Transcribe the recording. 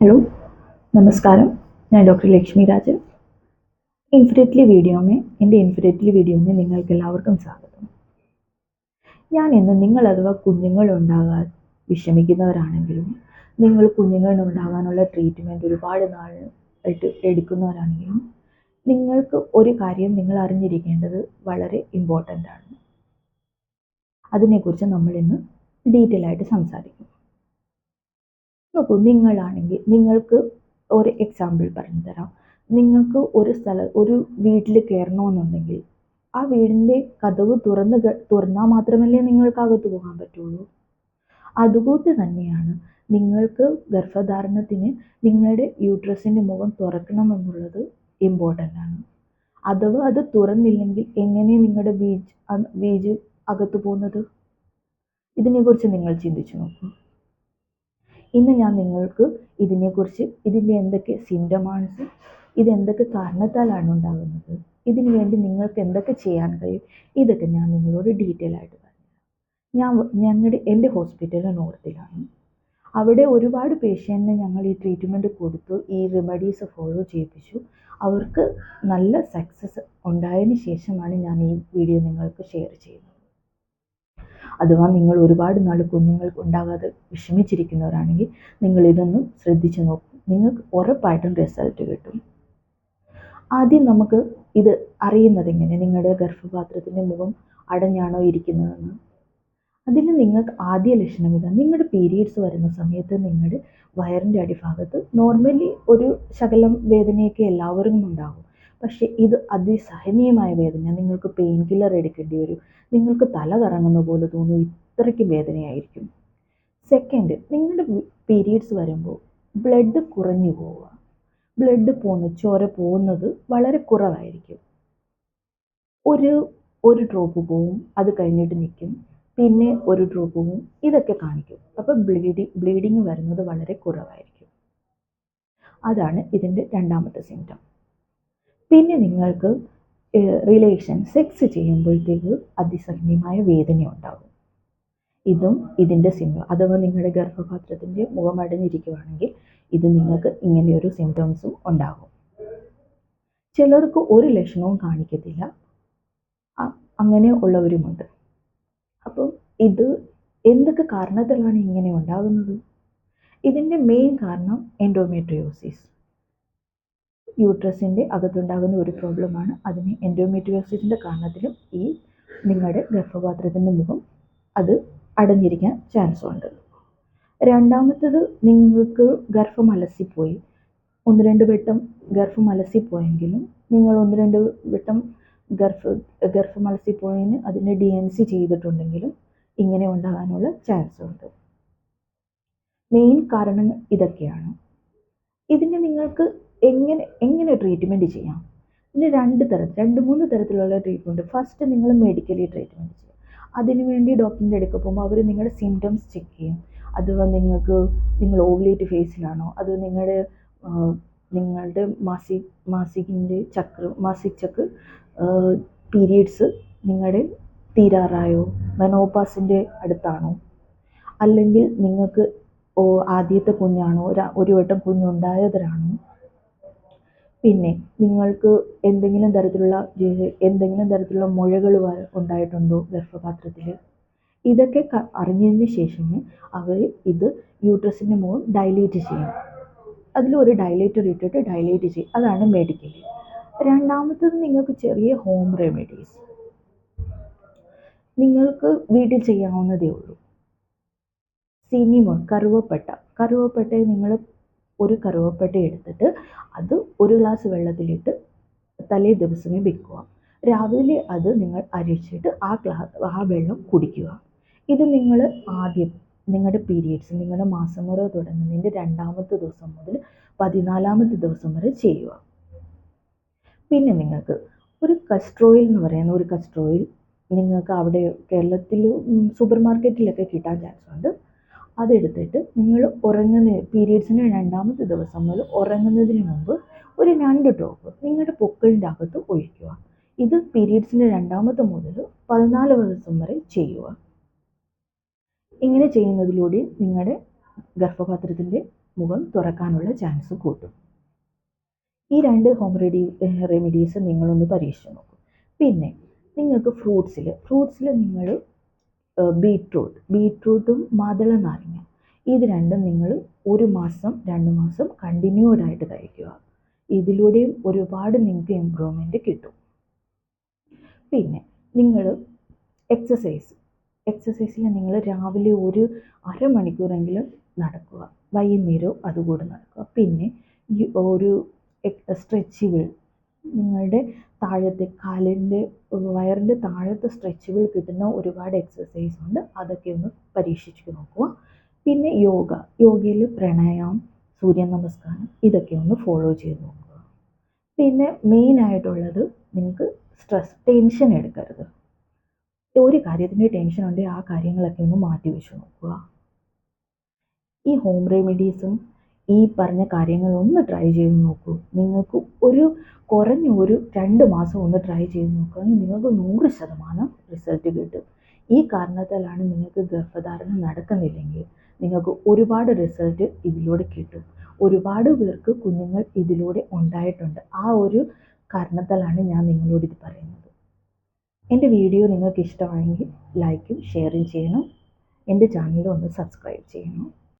Hello नमस्कारम ഞാൻ doctor Lakshmi Rajan infinitely വീഡിയോമേ എൻ്റെ ഇൻഫിനിറ്റ്ലി വീഡിയോമേ നിങ്ങൾക്ക് എല്ലാവർക്കും സ്വാഗതം ഞാൻ ഇന്ന് നിങ്ങൾ അഥവാ കുഞ്ഞുങ്ങൾ ഉണ്ടാകാൻ വിഷമിക്കുന്നവരാണെങ്കിലും നിങ്ങൾ കുഞ്ഞുങ്ങൾ ഉണ്ടാകാനുള്ള ട്രീറ്റ്മെൻറ്റ് ഒരുപാട് നാളായിട്ട് എടുക്കുന്നവരാണെങ്കിലും നിങ്ങൾക്ക് ഒരു കാര്യം നിങ്ങൾ അറിഞ്ഞിരിക്കേണ്ടത് വളരെ ഇമ്പോർട്ടൻ്റ് ആണ് അതിനെക്കുറിച്ച് നമ്മൾ ഇന്ന് ഡീറ്റെയിൽ ആയിട്ട് സംസാരിക്കും നോക്കൂ നിങ്ങളാണെങ്കിൽ നിങ്ങൾക്ക് ഒരു എക്സാമ്പിൾ പറഞ്ഞു തരാം നിങ്ങൾക്ക് ഒരു സ്ഥലം ഒരു വീട്ടിൽ കയറണമെന്നുണ്ടെങ്കിൽ ആ വീടിന്റെ കഥവ് തുറന്ന് തുറന്നാൽ മാത്രമല്ലേ നിങ്ങൾക്ക് അകത്ത് പോകാൻ പറ്റുള്ളൂ. അതുകൊണ്ട് തന്നെയാണ് നിങ്ങൾക്ക് ഗർഭധാരണത്തിന് നിങ്ങളുടെ യൂട്രസിന്റെ മുഖം തുറക്കണമെന്നുള്ളത് ഇമ്പോർട്ടന്റ് ആണ്. അഥവാ അത് തുറന്നില്ലെങ്കിൽ എങ്ങനെ നിങ്ങളുടെ ബീജ് ബീജ് അകത്ത് പോകുന്നത്? ഇതിനെക്കുറിച്ച് നിങ്ങൾ ചിന്തിച്ചു നോക്കൂ. ഇന്ന് ഞാൻ നിങ്ങൾക്ക് ഇതിനെക്കുറിച്ച് ഇതിന്റെ എന്തൊക്കെ സിംറ്റമാൻസ് ഇതെന്തൊക്കെ കാരണത്താലാണ് ഉണ്ടാകുന്നത് ഇതിനു വേണ്ടി നിങ്ങൾക്ക് എന്തൊക്കെ ചെയ്യാൻ കഴിയും ഇതൊക്കെ ഞാൻ നിങ്ങളോട് ഡീറ്റെയിൽ ആയിട്ട് പറഞ്ഞു ഞാൻ ഞങ്ങളുടെ എന്റെ ഹോസ്പിറ്റൽ നോർത്തിലാണ് അവിടെ ഒരുപാട് പേഷ്യന്റിന് ഞങ്ങൾ ഈ ട്രീറ്റ്മെന്റ് കൊടുത്തു ഈ റെമഡീസ് ഫോളോ ചെയ്യിപ്പിച്ചു. അവർക്ക് നല്ല സക്സസ് ഉണ്ടായതിന് ശേഷമാണ് ഞാൻ ഈ വീഡിയോ നിങ്ങൾക്ക് ഷെയർ ചെയ്യുന്നത്. അഥവാ നിങ്ങൾ ഒരുപാട് നാൾ കുഞ്ഞുങ്ങൾക്ക് ഉണ്ടാകാതെ വിഷമിച്ചിരിക്കുന്നവരാണെങ്കിൽ നിങ്ങൾ ഇതൊന്ന് ശ്രദ്ധിച്ച് നോക്കും. നിങ്ങൾക്ക് ഉറപ്പായിട്ടും റിസൾട്ട് കിട്ടും. ആദ്യം നമുക്ക് ഇത് അറിയുന്നത് എങ്ങനെ? നിങ്ങളുടെ ഗർഭപാത്രത്തിന്റെ മുഖം അടഞ്ഞാണോ ഇരിക്കുന്നതെന്ന്. അതിന് നിങ്ങൾക്ക് ആദ്യ ലക്ഷണം ഇതാണ് നിങ്ങളുടെ പീരീഡ്സ് വരുന്ന സമയത്ത് നിങ്ങളുടെ വയറിന്റെ അടിഭാഗത്ത് നോർമലി ഒരു ശകലം വേദനയൊക്കെ എല്ലാവർക്കും ഉണ്ടാകും. പക്ഷേ ഇത് അതിസഹനീയമായ വേദന നിങ്ങൾക്ക് പെയിൻ കില്ലർ എടുക്കേണ്ടി വരും. നിങ്ങൾക്ക് തല കറങ്ങുന്ന പോലെ തോന്നും ഇത്രയ്ക്ക് വേദനയായിരിക്കും. സെക്കൻഡ് നിങ്ങളുടെ പീരീഡ്സ് വരുമ്പോൾ ബ്ലഡ് കുറഞ്ഞു പോവുക. ബ്ലഡ് പോകുന്ന ചോര പോകുന്നത് വളരെ കുറവായിരിക്കും. ഒരു ഒരു ഡ്രോപ്പ് പോവും അത് കഴിഞ്ഞിട്ട് നിൽക്കും. പിന്നെ ഒരു ഡ്രോപ്പ് പോവും ഇതൊക്കെ കാണിക്കും. അപ്പോൾ ബ്ലീഡി ബ്ലീഡിങ് വരുന്നത് വളരെ കുറവായിരിക്കും. അതാണ് ഇതിന്റെ രണ്ടാമത്തെ സിംറ്റം പിന്നെ നിങ്ങൾക്ക് റിലേഷൻ സെക്സ് ചെയ്യുമ്പോഴത്തേക്ക് അതിസഹനീയമായ വേദന ഉണ്ടാകും. ഇതും ഇതിന്റെ സിംറ്റം അഥവാ നിങ്ങളുടെ ഗർഭപാത്രത്തിന്റെ മുഖം അടഞ്ഞിരിക്കുകയാണെങ്കിൽ ഇത് നിങ്ങൾക്ക് ഇങ്ങനെയൊരു സിംറ്റംസും ഉണ്ടാകും. ചിലർക്ക് ഒരു ലക്ഷണവും കാണിക്കത്തില്ല. അങ്ങനെ ഉള്ളവരുമുണ്ട്. അപ്പം ഇത് എന്തൊക്കെ കാരണത്തിലാണ് ഇങ്ങനെ ഉണ്ടാകുന്നത്? ഇതിന്റെ മെയിൻ കാരണം എൻഡോമെട്രിയോസിസ് യൂട്രസിന്റെ അകത്തുണ്ടാകുന്ന ഒരു പ്രോബ്ലമാണ്. അതിന് എൻഡോമെട്രിയോസിസിന്റെ കാരണത്തിലും ഈ നിങ്ങളുടെ ഗർഭപാത്രത്തിന്റെ മുഖം അത് അടഞ്ഞിരിക്കാൻ ചാൻസ് ഉണ്ട്. രണ്ടാമത്തത് നിങ്ങൾക്ക് ഗർഭം അലസിപ്പോയി. ഒന്ന് രണ്ട് വട്ടം ഗർഭം അലസിപ്പോയെങ്കിലും നിങ്ങൾ ഒന്ന് രണ്ട് വട്ടം ഗർഭ ഗർഭം അലസിപ്പോയതിന് അതിന്റെ ഡി എൻ സി ചെയ്തിട്ടുണ്ടെങ്കിലും ഇങ്ങനെ ഉണ്ടാകാനുള്ള ചാൻസ് ഉണ്ട്. മെയിൻ കാരണം ഇതൊക്കെയാണ്. ഇതിന് നിങ്ങൾക്ക് എങ്ങനെ എങ്ങനെ ട്രീറ്റ്മെന്റ് ചെയ്യാം? പിന്നെ രണ്ട് തരത്തിൽ രണ്ട് മൂന്ന് തരത്തിലുള്ള ട്രീറ്റ്മെന്റ് ഫസ്റ്റ് നിങ്ങൾ മെഡിക്കലി ട്രീറ്റ്മെന്റ് ചെയ്യും. അതിനുവേണ്ടി ഡോക്ടറിന്റെ അടുക്ക പോകുമ്പോൾ അവർ നിങ്ങളുടെ സിംറ്റംസ് ചെക്ക് ചെയ്യും. അഥവാ നിങ്ങൾക്ക് നിങ്ങൾ ഓവുലേറ്റ് ഫേസിലാണോ അത് നിങ്ങളുടെ നിങ്ങളുടെ മാസി മാസികിന്റെ ചക്ര മാസിക് ചക്ര പീരീഡ്സ് നിങ്ങളുടെ തീരാറായോ? മെനോപാസിന്റെ അടുത്താണോ? അല്ലെങ്കിൽ നിങ്ങൾക്ക് ആദ്യത്തെ കുഞ്ഞാണോ? ഒരു- വട്ടം കുഞ്ഞുണ്ടായവരാണോ? പിന്നെ നിങ്ങൾക്ക് എന്തെങ്കിലും തരത്തിലുള്ള എന്തെങ്കിലും തരത്തിലുള്ള മുഴകൾ ഉണ്ടായിട്ടുണ്ടോ ഗർഭപാത്രത്തിൽ ഇതൊക്കെ അറിഞ്ഞതിന് ശേഷമേ അവർ ഇത് യൂട്രസിന്റെ മുകളിൽ ഡൈലേറ്റ് ചെയ്യും. അതിലൊരു ഡൈലേറ്റർ ഇട്ടിട്ട് ഡൈലേറ്റ് ചെയ്യും. അതാണ് മെഡിക്കലി രണ്ടാമത്തത് നിങ്ങൾക്ക് ചെറിയ ഹോം റെമഡീസ് നിങ്ങൾക്ക് വീട്ടിൽ ചെയ്യാവുന്നതേ ഉള്ളൂ. സിനിമ കറുവപ്പട്ട. കറുവപ്പട്ട നിങ്ങൾ ഒരു കറുവപ്പട്ട എടുത്തിട്ട് അത് ഒരു ഗ്ലാസ് വെള്ളത്തിലിട്ട് തലേ ദിവസമേ വെക്കുക. രാവിലെ അത് നിങ്ങൾ അരിച്ചിട്ട് ആ ഗ്ലാസ് ആ വെള്ളം കുടിക്കുക. ഇത് നിങ്ങൾ ആദ്യം നിങ്ങളുടെ പീരീഡ്സ് നിങ്ങളുടെ മാസമുറ തുടങ്ങുന്നതിന്റെ രണ്ടാമത്തെ ദിവസം മുതൽ പതിനാലാമത്തെ ദിവസം വരെ ചെയ്യുക. പിന്നെ നിങ്ങൾക്ക് ഒരു കസ്ട്രോയിൽ എന്ന് പറയുന്ന ഒരു കസ്ട്രോയിൽ നിങ്ങൾക്ക് അവിടെ കേരളത്തിൽ സൂപ്പർ മാർക്കറ്റിലൊക്കെ കിട്ടാൻ ചാൻസ് ഉണ്ട്. അതെടുത്തിട്ട് നിങ്ങൾ ഉറങ്ങുന്ന പീരീഡ്സിന്റെ രണ്ടാമത്തെ ദിവസം മുതൽ ഉറങ്ങുന്നതിന് മുമ്പ് ഒരു രണ്ട് ഡ്രോപ്പ് നിങ്ങളുടെ പൊക്കിളിന്റെ അകത്ത് ഒഴിക്കുക. ഇത് പീരീഡ്സിന്റെ രണ്ടാമത്തെ മുതൽ പതിനാല് ദിവസം വരെ ചെയ്യുക. ഇങ്ങനെ ചെയ്യുന്നതിലൂടെ നിങ്ങളുടെ ഗർഭപാത്രത്തിന്റെ മുഖം തുറക്കാനുള്ള ചാൻസ് കൂട്ടും. ഈ രണ്ട് ഹോം റെഡി റെമഡീസ് നിങ്ങളൊന്ന് പരീക്ഷിച്ച് നോക്കും. പിന്നെ നിങ്ങൾക്ക് ഫ്രൂട്ട്സിൽ ഫ്രൂട്ട്സിൽ നിങ്ങൾ ബീട്രൂട്ട് ബീട്രൂട്ടും മാതള നാരങ്ങ ഇത് രണ്ടും നിങ്ങൾ ഒരു മാസം രണ്ട് മാസം കണ്ടിന്യൂഡ് ആയിട്ട് കഴിക്കുക. ഇതിലൂടെയും ഒരുപാട് നിങ്ങൾക്ക് ഇമ്പ്രൂവ്മെന്റ് കിട്ടും. പിന്നെ നിങ്ങൾ എക്സസൈസ് എക്സസൈസിൽ നിങ്ങൾ രാവിലെ ഒരു അരമണിക്കൂറെങ്കിലും നടക്കുക. വൈകുന്നേരവും അതുകൂടെ നടക്കുക. പിന്നെ ഈ ഒരു സ്ട്രെച്ചുകൾ നിങ്ങളുടെ താഴത്തെ കാലിന്റെ വയറിന്റെ താഴത്തെ സ്ട്രെച്ചുകൾ കിട്ടുന്ന ഒരുപാട് എക്സസൈസ് ഉണ്ട്. അതൊക്കെ ഒന്ന് പരീക്ഷിച്ച് നോക്കുക. പിന്നെ യോഗ. യോഗയിൽ പ്രണയം സൂര്യ നമസ്കാരം ഇതൊക്കെ ഒന്ന് ഫോളോ ചെയ്ത് നോക്കുക. പിന്നെ മെയിൻ ആയിട്ടുള്ളത് നിങ്ങൾക്ക് സ്ട്രെസ് ടെൻഷൻ എടുക്കരുത്. ഒരു കാര്യത്തിന്റെ ടെൻഷൻ ഉണ്ടെങ്കിൽ ആ കാര്യങ്ങളൊക്കെ ഒന്ന് മാറ്റി വെച്ച് നോക്കുക. ഈ ഹോം റെമഡീസും ഈ പറഞ്ഞ കാര്യങ്ങളൊന്ന് ട്രൈ ചെയ്ത് നോക്കൂ. നിങ്ങൾക്ക് ഒരു കുറഞ്ഞ ഒരു രണ്ട് മാസം ഒന്ന് ട്രൈ ചെയ്ത് നോക്കുകയാണെങ്കിൽ നിങ്ങൾക്ക് നൂറ് ശതമാനം റിസൾട്ട് കിട്ടും. ഈ കാരണത്താലാണ് നിങ്ങൾക്ക് ഗർഭധാരണം നടക്കുന്നില്ലെങ്കിൽ നിങ്ങൾക്ക് ഒരുപാട് റിസൾട്ട് ഇതിലൂടെ കിട്ടും. ഒരുപാട് പേർക്ക് കുഞ്ഞുങ്ങൾ ഇതിലൂടെ ഉണ്ടായിട്ടുണ്ട്. ആ ഒരു കാരണത്താലാണ് ഞാൻ നിങ്ങളോട് ഇത് പറയുന്നത്. എന്റെ വീഡിയോ നിങ്ങൾക്ക് ഇഷ്ടമായെങ്കിൽ ലൈക്കും ഷെയറും ചെയ്യണം. എന്റെ ചാനൽ ഒന്ന് സബ്സ്ക്രൈബ് ചെയ്യണം.